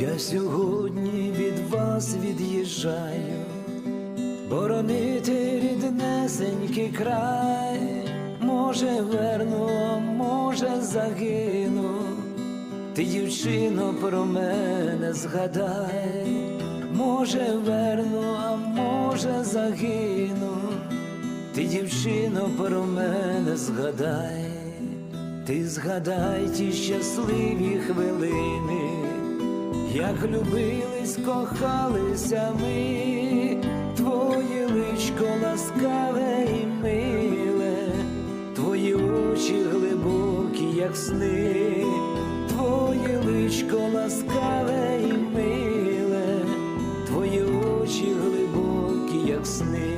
Я сьогодні від вас від'їжджаю, боронити ріднесенький край, може верну, а може загину. Ти, дівчино, про мене згадай, може верну, а може загину. Ти, дівчино, про мене згадай, ти згадай ті щасливі хвилини, як любились, кохалися ми, твоє личко ласкаве і миле, твої очі глибокі, як сни, твоє личко ласкаве і миле, твої очі глибокі, як сни.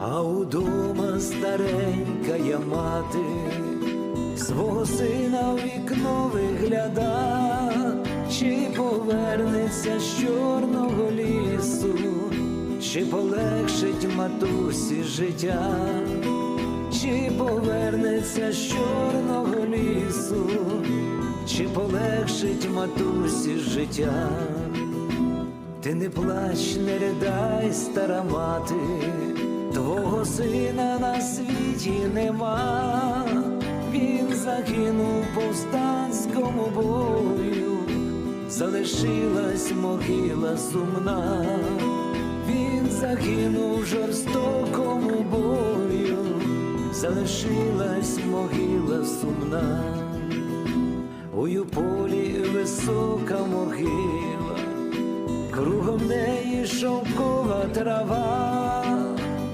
А удома старенька я мати, свого сина в вікно вигляда, чи повернеться з чорного лісу, чи полегшить матусі життя, чи повернеться з чорного лісу, чи полегшить матусі життя. Ти не плач, не ридай, стара мати, твого сина на світі нема, він загинув повстанському бою, залишилась могила сумна, він загинув в жорстокому бою, залишилась могила сумна, у полі висока могила. Кругом неї шовкова трава,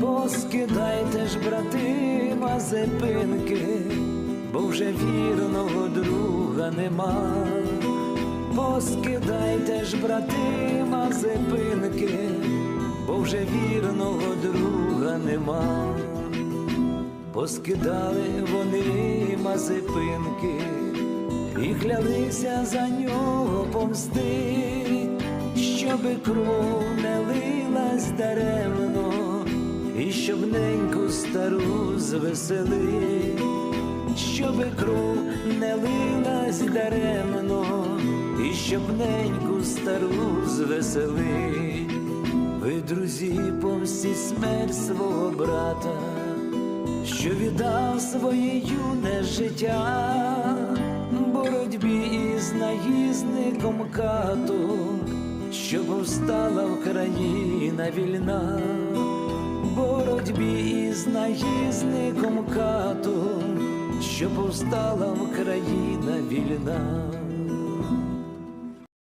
поскидайте ж, брати, мазепинки, бо вже вірного друга нема. Поскидайте ж, брати, мазепинки, бо вже вірного друга нема. Поскидали вони мазепинки і клялися за нього помстить, щоби кров не лилась даремно, і щоб неньку стару звеселить, щоби кров не лилась даремно, і щоб неньку стару звеселить. Ви, друзі, помстіть смерть свого брата, що віддав своє юне життя боротьбі із наїзником катом, що повстала Україна вільна, боротьбі із наїзником катом, що повстала Україна вільна.